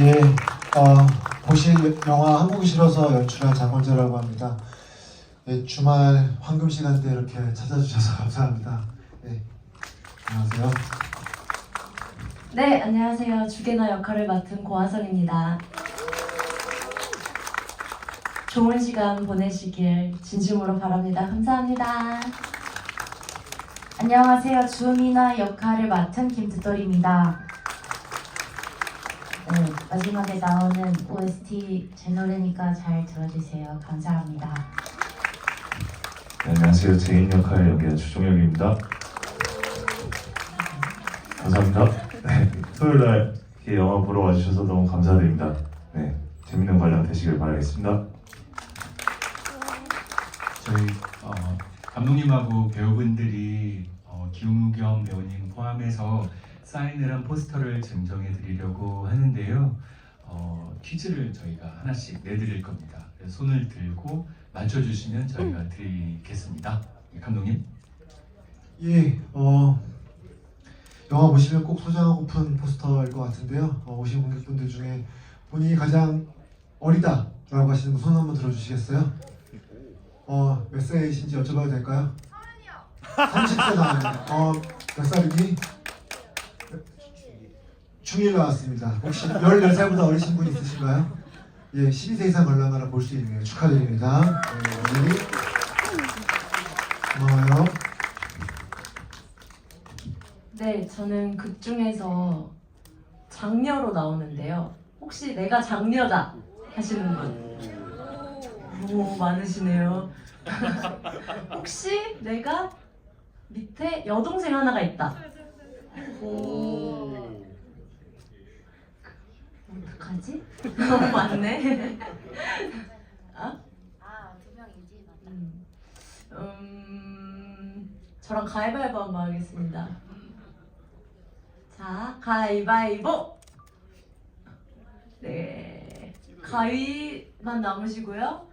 예, 어, 보실 영화 한국이 싫어서 연출한 장건재라고 합니다. 예, 주말 황금 시간대 이렇게 찾아주셔서 감사합니다. 예, 안녕하세요. 네, 안녕하세요. 주게나 역할을 맡은 고하성입니다. 좋은 시간 보내시길 진심으로 바랍니다. 감사합니다. 안녕하세요. 주미나 역할을 맡은 김두돌입니다. 네, 마지막에 나오는 OST 제 노래니까 잘 들어주세요. 감사합니다. 네, 안녕하세요. 제인 역할 연기한 주종혁입니다. 감사합니다. 네, 토요일 날 이렇게 영화 보러 와주셔서 너무 감사드립니다. 네, 재밌는 관람 되시길 바라겠습니다. 저희 어, 감독님하고 배우분들이 어, 김우겸 배우님 포함해서 사인을 한 포스터를 증정해 드리려고 하는데요. 어, 퀴즈를 저희가 하나씩 내드릴 겁니다. 손을 들고 맞춰주시면 저희가 드리겠습니다. 네, 감독님. 예, 어, 영화 보시면 꼭 소장하고픈 포스터일 것 같은데요. 어, 오신 관객분들 중에 본인이 가장 어리다라고 하시는 분손 한번 들어주시겠어요? 어, 몇 살이신지 여쭤봐도 될까요? 30세 나왔네요. 어, 몇 살이니? 중1 나왔습니다. 혹시 14살보다 어리신 분 있으신가요? 예, 12세 이상 관람하라 볼 수 있네요. 축하드립니다. 네, 고마워요. 네, 저는 극 중에서 장녀로 나오는데요. 혹시 내가 장녀다 하시는 분? 오, 많으시네요. 혹시 내가 밑에 여동생 하나가 있다. 오. 어떡 하지? 너무 많네. 아? 아 두 명이지 음, 음, 저랑 가위바위보 한번 하겠습니다. 자, 가위바위보! 네. 가위만 남으시고요.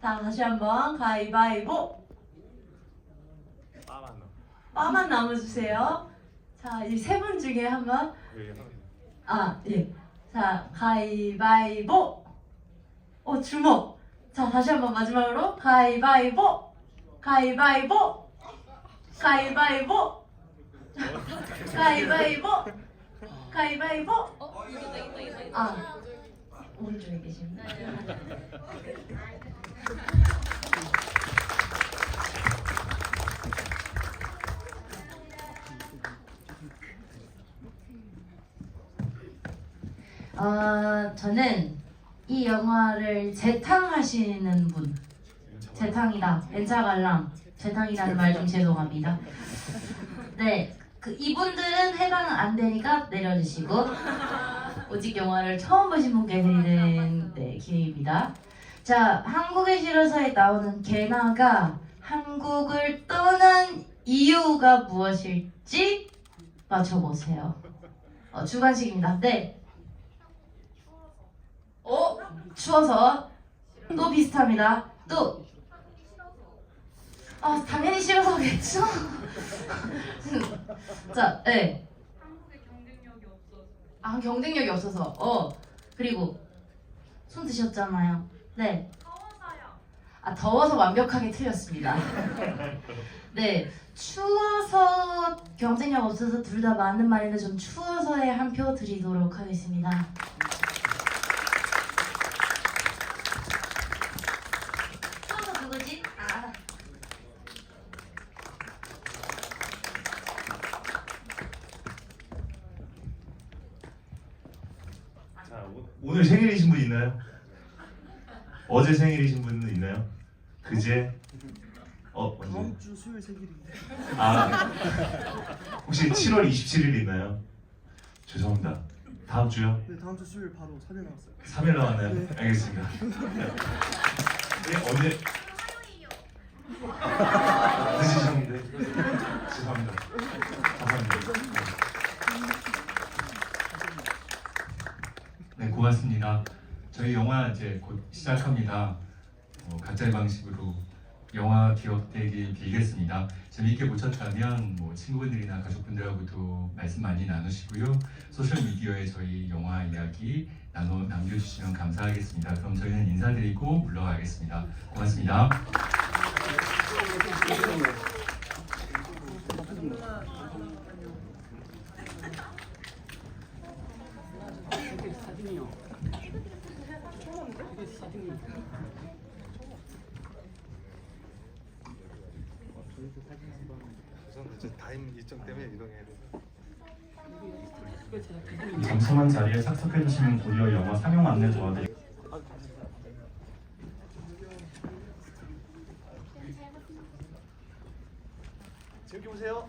자, 다시 한번 가위바위보! 빠만 남아주세요. 자, 이 세 분 중에 한 번. 아, 예. 자, 가위바위보! 어, 주먹! 자, 다시 한번 마지막으로 가위바위보! 가위바위보! 가위바위보! 가위바위보! 가위바위보! 아, 오른쪽에 계십니다. 어, 저는 이 영화를 재탕하시는 분. 재탕이다 관람. 재탕이라는 말 좀 죄송합니다. 네, 그 이분들은 해당 안 되니까 내려주시고 오직 영화를 처음 보신 분께 드리는 네, 기회입니다. 자, 한국의 실화사에 나오는 게나가 한국을 떠난 이유가 무엇일지 맞춰보세요. 어, 주관식입니다. 네 어? 추워서 또 비슷합니다. 또 아, 당연히 싫어서겠죠? 자, 네. 아, 경쟁력이 없어서. 어. 그리고 손 드셨잖아요. 네. 아, 더워서 완벽하게 틀렸습니다. 네. 추워서 경쟁력 없어서 둘 다 맞는 말인데 좀 추워서에 한 표 드리도록 하겠습니다. 추워서 누구지? 아. 자, 오- 오늘 생일이신 분 있나요? 어제 생일이신 분은 있나요? 그제? 어, 언제? 다음 주 수요일 생일인데 아, 혹시 7월 27일 있나요? 죄송합니다. 다음 주요? 네 다음 주 수요일 바로 3일 나왔어요 3일 남았나요? 네. 알겠습니다. 네, 언제? 늦으셨는데 죄송합니다. 감사합니다. 네, 이제 곧 시작합니다. 어, 각자의 방식으로 영화 기억되길 빌겠습니다. 재미있게 보셨다면 뭐 친구분들이나 가족분들하고도 말씀 많이 나누시고요. 소셜 미디어에 저희 영화 이야기 나눠 남겨주시면 감사하겠습니다. 그럼 저희는 인사드리고 물러가겠습니다. 고맙습니다. 우선 잠깐만 자리에 착석해 주시면 고려 영어 상용 안내 도와드릴게요. 즐겨보세요.